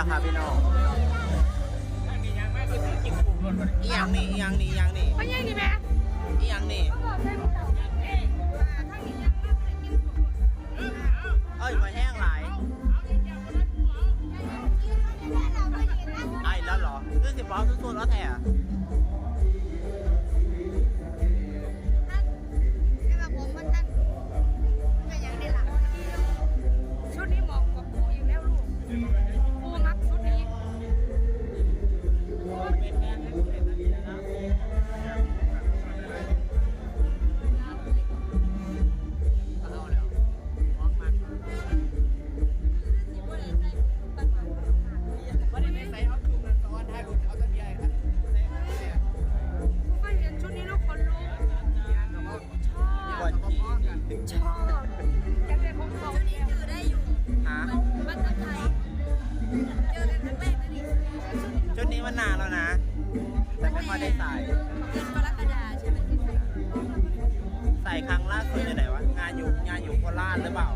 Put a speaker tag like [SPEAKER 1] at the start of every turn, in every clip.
[SPEAKER 1] แล้วครับพี่น้องอีหยังนี่อีหยังนี่อีหยังนี่
[SPEAKER 2] ไม่ใช่นี่แม่
[SPEAKER 1] อีหยังนี่
[SPEAKER 2] บอกได้ผู้สาวเอ๊ะถ้ามียังไม่ได้กินสุก
[SPEAKER 1] เอ้ยมาแห้งหลายไอ้แล้วเหรอคือสิบล้อสุดๆแล้วแท้
[SPEAKER 2] ชุดนี้มันนาน
[SPEAKER 1] แล้วนะ แต่ไม่ค่อยได้ใส่ใส่ครั้งล่าสุดอยู่ไหนวะ งานอยู่งานอยู่โคราชหรือเปล่า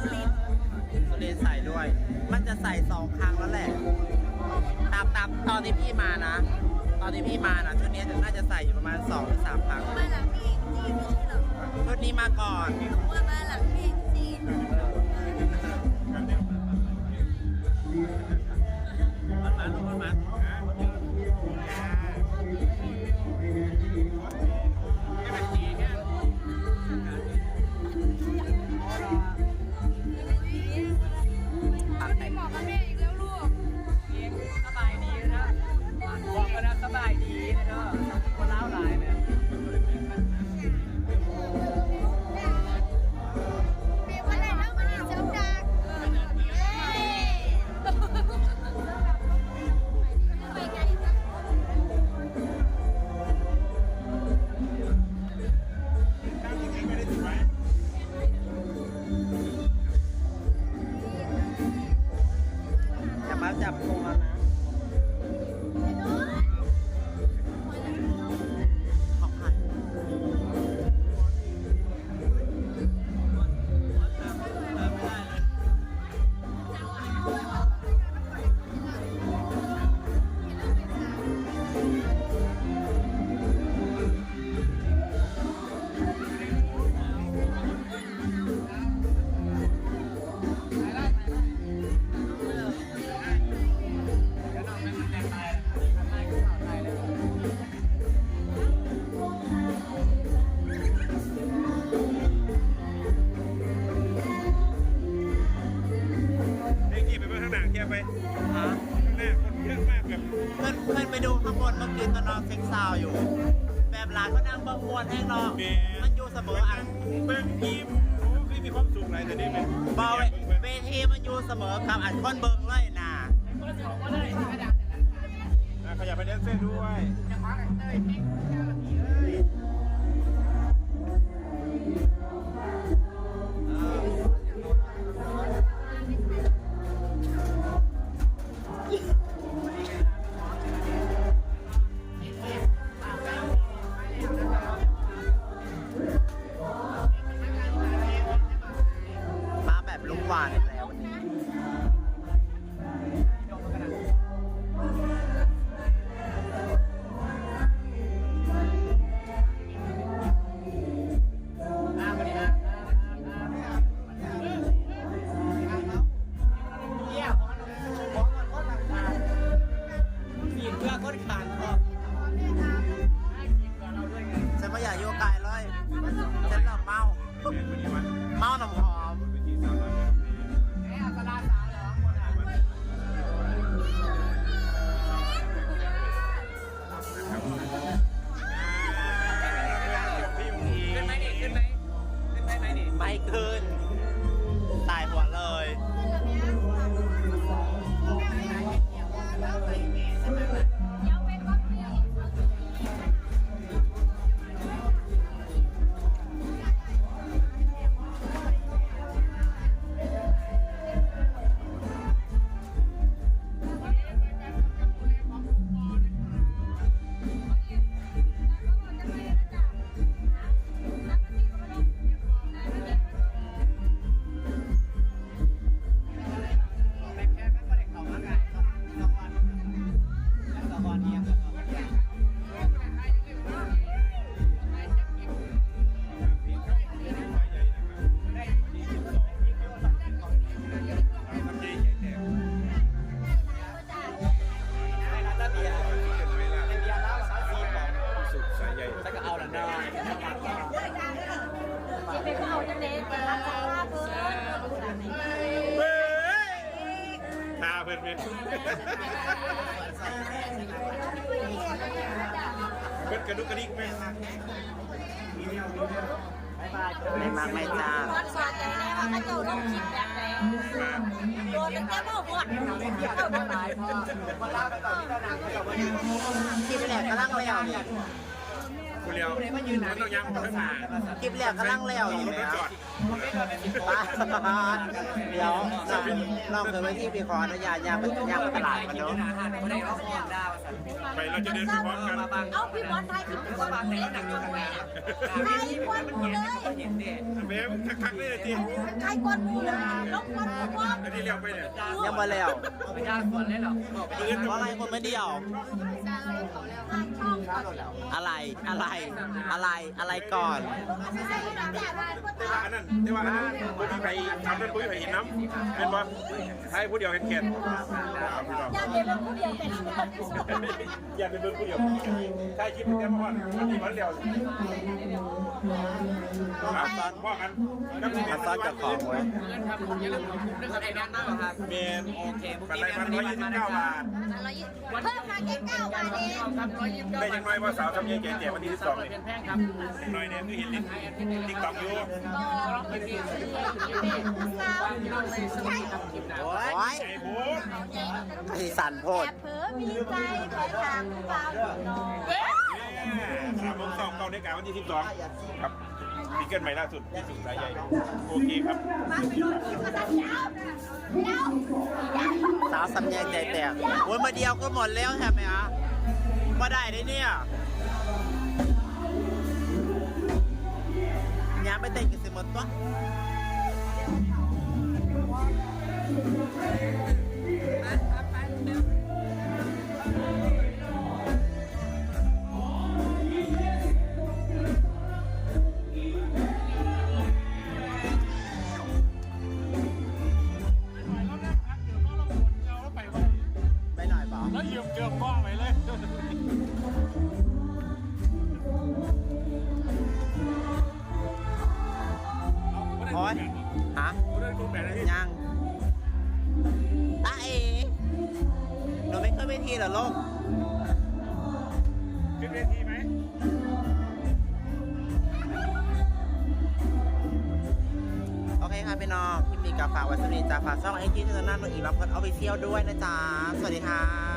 [SPEAKER 1] สุรินทร์ใส่ด้วย มันจะใส่สองครั้งแล้วแหละ ตามตามตอนที่พี่มานะ ตอนที่พี่มานะชุดนี้น่าจะใส่อยู่ประมาณสองหรือสามครั้งชุดนี้มาก่อนมันา
[SPEAKER 2] ว
[SPEAKER 3] อยู่
[SPEAKER 1] แบ
[SPEAKER 4] บ
[SPEAKER 1] ร้านก็นั่งเบิ้งมวนให้เนาะมันอยู่เสมออัน
[SPEAKER 4] เบิ้งทีมโอ้คือมีความสุขอะไรแต่นี่เป็น
[SPEAKER 1] เบาเวทีมันอยู่เสมอกับอันคนเบิ้งเลยนะ
[SPEAKER 4] อะขยับไปแดนเซอร์ด้วย
[SPEAKER 1] มาา
[SPEAKER 3] ยขึ้น
[SPEAKER 1] เป็
[SPEAKER 4] นเปิดกระดุกกระดิกไหม
[SPEAKER 1] ไม่มากไม่จ้า
[SPEAKER 2] วันสอนใจแน่ว่าเขาเจ้าลงคลิปแบบไหนโดนตั้งแต่เมื่อวานเข้าโดนหลายพอ
[SPEAKER 1] คลิปแรกกำลังแล้วเนี่ย
[SPEAKER 4] คุณเลียวมันต้องยังมาข้างหน้า
[SPEAKER 1] คลิปแรกกำลังแล้ว
[SPEAKER 4] เอา
[SPEAKER 1] อยู่
[SPEAKER 4] รถ
[SPEAKER 1] แล้
[SPEAKER 4] มาวจอด
[SPEAKER 1] ป้าเดี๋ยวน้องน้องเคยไปที่พี่ขออนุญาตยางไปยางไปตลาดมันเนาะ
[SPEAKER 3] อาหารไม่ได้เอาของดาวสัตว์
[SPEAKER 4] ไปเราจะเดินไปพร้อมกัน
[SPEAKER 2] เอาพี่บอลไทยคลิปพี่บอลเล่นหนังอยู่กันไหนอะไทยกวนมูเลย
[SPEAKER 3] เห็นเด็
[SPEAKER 4] แม่คักๆเลยที
[SPEAKER 2] ไทยกวนมูเลยลงกวนมูว่า
[SPEAKER 4] อันนี้เลี้ยวไปเนี่ย
[SPEAKER 1] ยังมาแล้ว
[SPEAKER 3] ไม่ยากกว่าเลยหรอก
[SPEAKER 1] เพราะอะไรคนไม่เดียว
[SPEAKER 2] ไทยช่ อะ
[SPEAKER 1] ไรอะไรอะไรอะไรก่อน
[SPEAKER 2] ไม่ใช่ที่แบบแบบว่า
[SPEAKER 4] อันนั้นแต่ว่าอันนั้นบุ้ยไปทำนั้นบุ้ยไปเห็นน้ำเป็นบ่ใช่ผู้เดียวเห็นแก่น
[SPEAKER 2] อยากเห็นผู้เดียวเป็น
[SPEAKER 4] อย่าเป็นผู้เดียวใช่คิดเป็นแค่พ่อที่มันเดียวครับพ่อกัน
[SPEAKER 1] มาซอนกับของไว้
[SPEAKER 3] ครับผมยังเรื่องอะไรนั่นบ้างครับ
[SPEAKER 4] เมน
[SPEAKER 3] โอเคพวก
[SPEAKER 4] ปัน
[SPEAKER 3] นี้
[SPEAKER 4] ไรพันร้อยยี่สิบเก้าบาท
[SPEAKER 2] เพิ่มมาแค่เก้าบาทเอง
[SPEAKER 4] ได้ยังน้อยว่าสาวทำยังแก่แก่วันที่สิบสอง
[SPEAKER 3] เนี่ลี่ยนแพงครับ
[SPEAKER 4] หน่อยเนี่ยคือเห็นลิ้นติ๊กต็อกอยู่
[SPEAKER 1] โอ้ย
[SPEAKER 4] ไอ้บู
[SPEAKER 1] ไอ้สันโพด
[SPEAKER 2] แอบเผลอมีใจเผลอทางเปล่าน้อง
[SPEAKER 4] สามโมงสองเก้าในการวันที่สิบสองครับมีเกินใหม่ล่าสุดที่สุดสายใหญ่โอเคครับ
[SPEAKER 2] มาไปดูคลิปกันนะเดี๋ยวเดี๋ยว
[SPEAKER 1] สาวสำแยงใจแตกโอ้ยมาเดียวก็หมดแล้วใช่ไหมอะ มาได้ได้เนี่ยยามไปเต้นกันสิหมดปะไป อ้ยฮะ
[SPEAKER 4] เรื่องรูปแบบอะไร
[SPEAKER 1] ยังตาเอหนูไม่เคยไปทีเหรอลูก
[SPEAKER 4] ขึ้นเวทีไหม
[SPEAKER 1] โอเคค่ะพี่น้องคลิปนี้กับฝากไว้สนิทจากฝากช่องไอจีที่จะนั่นอีกรับคนเอาไปเที่ยวด้วยนะจ๊ะ สวัสดีค่ะ